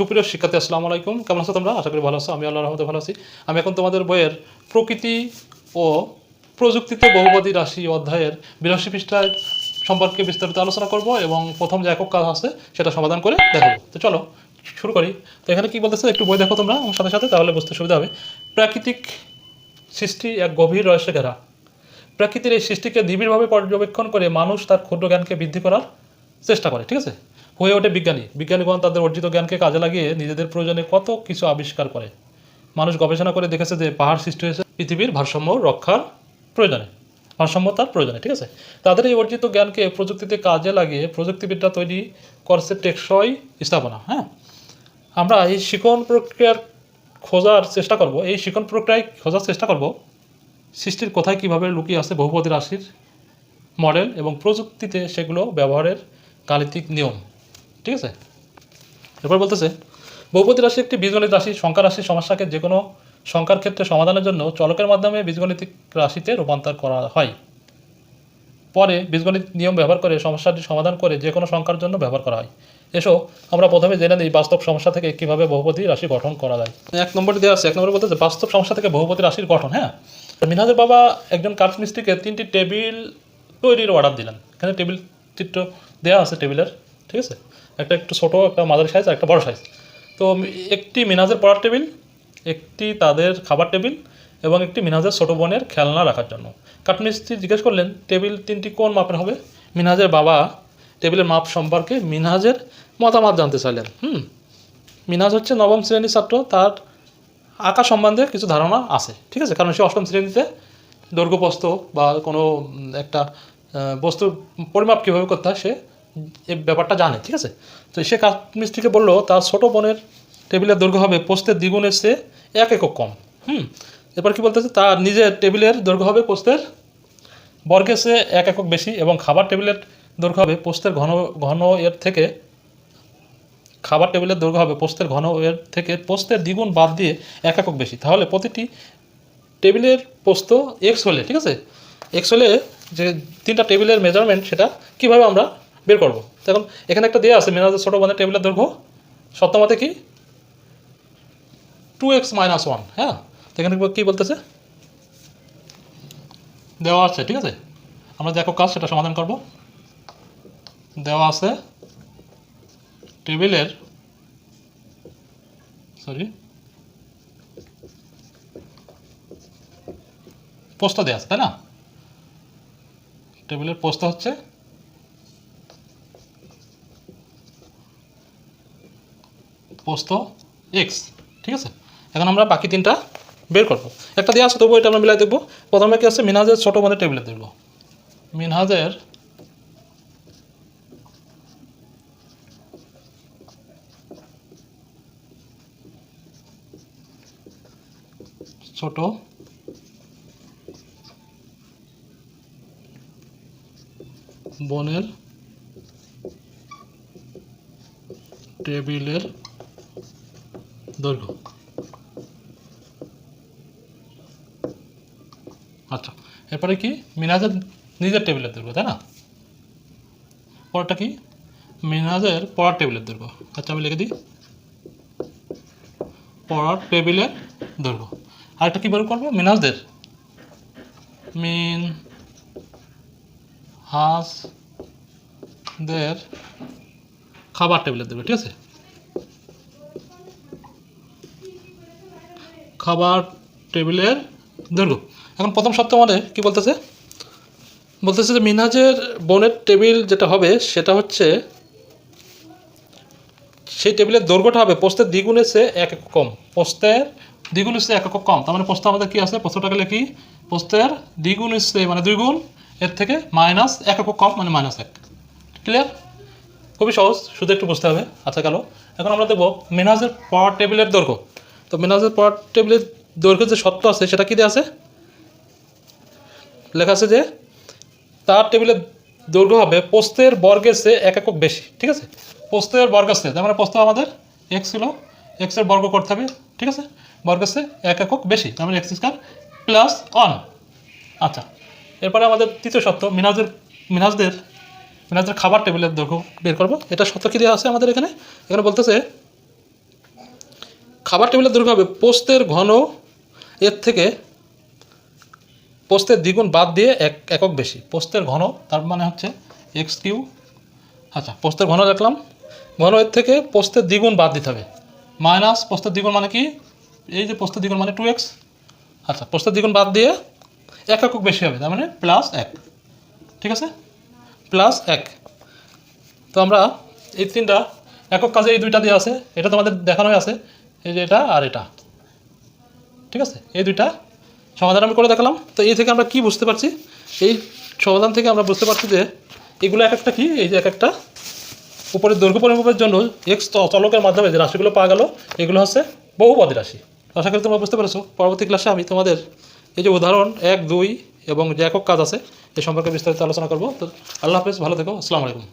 সুপ্রিয় শিক্ষার্থী, আসসালামু আলাইকুম। কেমন আছো তোমরা? আশা করি ভালো আছো। আমি আল্লাহ রহমতে ভালো আছি। আমি এখন তোমাদের বইয়ের প্রকৃতি ও প্রযুক্তিতে বহুপদী রাশি অধ্যায়ের বিরাশি পৃষ্ঠায় সম্পর্কে বিস্তারিত আলোচনা করব এবং প্রথম যে একক কাজ আছে, সেটা সমাধান করে দেখাবো। তো চলো, শুরু করি। তো এখানে কি বলতেছে? একটু বই দেখো তোমরা, আমার সাথে সাথে, তাহলে বুঝতে সুবিধা হবে। প্রাকৃতিক সৃষ্টি এক গভীর রহস্য ঘেরা। প্রকৃতির এই সৃষ্টিকে নিবিড়ভাবে পর্যবেক্ষণ করে মানুষ তার ক্ষুদ্র জ্ঞানকে বৃদ্ধি করার চেষ্টা করে, ঠিক আছে? হয়ে ওঠে বিজ্ঞানী। বিজ্ঞানীগণ তাদের অর্জিত জ্ঞানকে কাজে লাগিয়ে নিজেদের প্রয়োজনে কত কিছু আবিষ্কার করে। মানুষ গবেষণা করে দেখেছে যে পাহাড় সৃষ্টি হয়েছে পৃথিবীর ভারসাম্য রক্ষার প্রয়োজনে, ভারসাম্যতার প্রয়োজনে, ঠিক আছে? তাদের এই অর্জিত জ্ঞানকে প্রযুক্তিতে কাজে লাগিয়ে প্রযুক্তিবিদ্যা তৈরি করছে টেকসই স্থাপনা হ্যাঁ? আমরা এই শিখন প্রক্রিয়ার খোঁজার চেষ্টা করব, এই শিখন প্রক্রিয়ায় খোঁজার চেষ্টা করব, সৃষ্টির কোথায় কীভাবে লুকিয়ে আছে বহুপদী রাশির মডেল এবং প্রযুক্তিতে সেগুলো ব্যবহারের গাণিতিক নিয়ম। ঠিক আছে? এরপর বলতেছে বহুপতি রাশি একটি বীজগণিত রাশি। সংখ্যা রাশির সমস্যাকে যে কোনো সংখ্যার ক্ষেত্রে সমাধানের জন্য চলকের মাধ্যমে বীজগণিতিক রাশিতে রূপান্তর করা হয়। পরে বীজগণিত নিয়ম ব্যবহার করে সমস্যাটি সমাধান করে যে কোনো সংখ্যার জন্য ব্যবহার করা হয়। এসো, আমরা প্রথমে জেনে নিই বাস্তব সমস্যা থেকে কীভাবে বহুপতি রাশি গঠন করা যায়। এক নম্বরে দেওয়া আছে, এক নম্বরে বলতেছে, বাস্তব সমস্যা থেকে বহুপতি রাশির গঠন হ্যাঁ? মিনহাজের বাবা একজন কাঠ মিস্ত্রিকে তিনটি টেবিল তৈরির অর্ডার দিলেন। এখানে টেবিল চিত্র দেওয়া আছে টেবিলের। ঠিক আছে? একটা একটু ছোটো, একটা মাঝারি সাইজ আর একটা বড় সাইজ তো একটি মিনাজের পড়ার টেবিল, একটি তাদের খাবার টেবিল এবং একটি মিনাজের ছোটো বোনের খেলনা রাখার জন্য। কাঠমিস্ত্রি জিজ্ঞেস করলেন, টেবিল তিনটি কোন মাপের হবে? মিনহাজের বাবা টেবিলের মাপ সম্পর্কে মিনহাজের মতামত জানতে চাইলেন। হুম, মিনাজ হচ্ছে নবম শ্রেণির ছাত্র, তার আঁকা সম্বন্ধে কিছু ধারণা আছে, ঠিক আছে? কারণ সে অষ্টম শ্রেণীতে দৈর্ঘ্যপ্রস্থ বা কোনো একটা বস্তুর পরিমাপ কীভাবে করতে হয় সে এই ব্যাপারটা জানে, ঠিক আছে? তো সে কাঠ মিস্ত্রিকে বলল, তার ছোটো বোনের টেবিলের দৈর্ঘ্য হবে পোস্তের দ্বিগুণের চেয়ে এক একক কম। হুম, এরপর কী বলতেছে? তার নিজের টেবিলের দৈর্ঘ্য হবে পোস্তের বর্গের চেয়ে এক একক বেশি এবং খাবার টেবিলের দৈর্ঘ্য হবে পোস্তের ঘন ঘন এর থেকে, খাবার টেবিলের দৈর্ঘ্য হবে পোস্তের ঘন এর থেকে পোস্তের দ্বিগুণ বাদ দিয়ে এক একক বেশি। তাহলে প্রতিটি টেবিলের পোস্ত এক্স হলে, ঠিক আছে? এক্স হলে যে তিনটা টেবিলের মেজারমেন্ট সেটা কীভাবে আমরা বের করব। তখন এখানে একটা দেওয়া আছে মেনাজের ছোটো বানের টেবিলের দৈর্ঘ্য। সপ্তমতে কি? টু এক্স মাইনাস ওয়ান হ্যাঁ? এখানে কী বলতেছে? দেওয়া আছে, ঠিক আছে? আমরা একক কাজ, সেটা সমাধান করব। দেওয়া আছে টেবিলের সরি পোস্ত দেওয়া আছে, তাই না? টেবিলের পোস্ত হচ্ছে পোস্ত এক্স ঠিক আছে? এখন আমরা বাকি তিনটা বের করব। একটা দিয়ে আছে তবু এটা আমরা মিলাই দেখব। প্রথমে কি আছে? মিনহাজের ছোটো মানে টেবিলে দেখব। মিনহাজের ছোট বোনের টেবিলের দৈর্ঘ্য। আচ্ছা এরপরে কি? মিনাজের নিজের টেবিলের দৈর্ঘ্য, তাই না? পরেরটা কি? মিনাজের পড়ার টেবিলের দৈর্ঘ্য। আচ্ছা আমি লিখে দিই। পড়ার টেবিলের দৈর্ঘ্য। আরেকটা কী বের করব? মিনাজদের মিন হাঁস দের খাবার টেবিলের দৈর্ঘ্য, ঠিক আছে? খাবার টেবিলের দৈর্ঘ্য এখন প্রথম সপ্তাহ মানে কি বলতেছে? বলতেছে যে মিনহাজের বোনের টেবিল যেটা হবে, সেটা হচ্ছে সেই টেবিলের দৈর্ঘ্যটা হবে পোস্তের দ্বিগুণের চেয়ে এক একক কম। পোস্তের দ্বিগুণ চেয়ে এক একক কম। তার মানে পোস্ত আমাদের কি আছে? পোস্তটা গেলে কি পোস্তের দ্বিগুণ চেয়ে মানে দুই গুণ এর থেকে মাইনাস এক একক কম মানে মাইনাস এক। ক্লিয়ার খুবই সহজ, শুধু একটু বুঝতে হবে আচ্ছা গেল। এখন আমরা দেখব মিনাজের পাওয়ার টেবিলের দৈর্ঘ্য। তো মিনাজের পাওয়ার টেবিলের দৈর্ঘ্য যে শর্ত আছে, সেটা কি দেওয়া আছে? লেখা আছে যে, তার টেবিলের দৈর্ঘ্য হবে পোস্তের বর্গের চেয়ে এক একক বেশি, ঠিক আছে? পোস্তের বর্গের চেয়ে, তার মানে পোস্ত আমাদের এক্স ছিল এক্সের বর্গ করতে হবে, ঠিক আছে? বর্গের চেয়ে এক একক বেশি, তার মানে এক্স স্কোয়ার প্লাস ওয়ান আচ্ছা এরপরে আমাদের তৃতীয় সত্য, মিনাজের, মিনাজদের মিনাজদের খাবার টেবিলের দৈর্ঘ্য বের করব। এটা সত্য কী দেওয়া আছে আমাদের এখানে? এখানে বলতেছে খাবার টেবিলের দৈর্ঘ্য হবে পোস্তের ঘন, এর থেকে পোস্তের দ্বিগুণ বাদ দিয়ে এক, একক বেশি। পোস্তের ঘন, তার মানে হচ্ছে এক্স কিউ আচ্ছা পোস্তের ঘন রাখলাম। ঘন এর থেকে পোস্তের দ্বিগুণ বাদ দিতে হবে। মাইনাস পোস্তের দ্বিগুণ মানে কি? এই যে পোস্তের দ্বিগুণ মানে টু এক্স আচ্ছা পোস্তের দ্বিগুণ বাদ দিয়ে এক একক বেশি হবে, তার মানে প্লাস এক। ঠিক আছে? প্লাস এক। তো আমরা এই তিনটা একক কাজে এই দুইটা দিয়ে আছে, এটা তোমাদের দেখানোই আছে। এই যে এটা আর এটা। ঠিক আছে? এই দুইটা সমাধান আমি করে দেখালাম। তো এই থেকে আমরা কি বুঝতে পারছি? এই সমাধান থেকে আমরা বুঝতে পারছি যে এগুলো এক একটা কি? এই যে এক একটা উপরের দৈর্ঘ্য পরিমাপের জন্য এক্স চলকের মাধ্যমে যে রাশিগুলো পাওয়া গেল, এগুলো হচ্ছে বহুপদী রাশি। আশা করি তোমরা বুঝতে পেরেছ। পরবর্তী ক্লাসে আমি তোমাদের এই যে উদাহরণ এক, দুই এবং যে একক কাজ আছে এই সম্পর্কে বিস্তারিত আলোচনা করব। তো আল্লাহ হাফেজ, ভালো থেকো। আসসালামু আলাইকুম।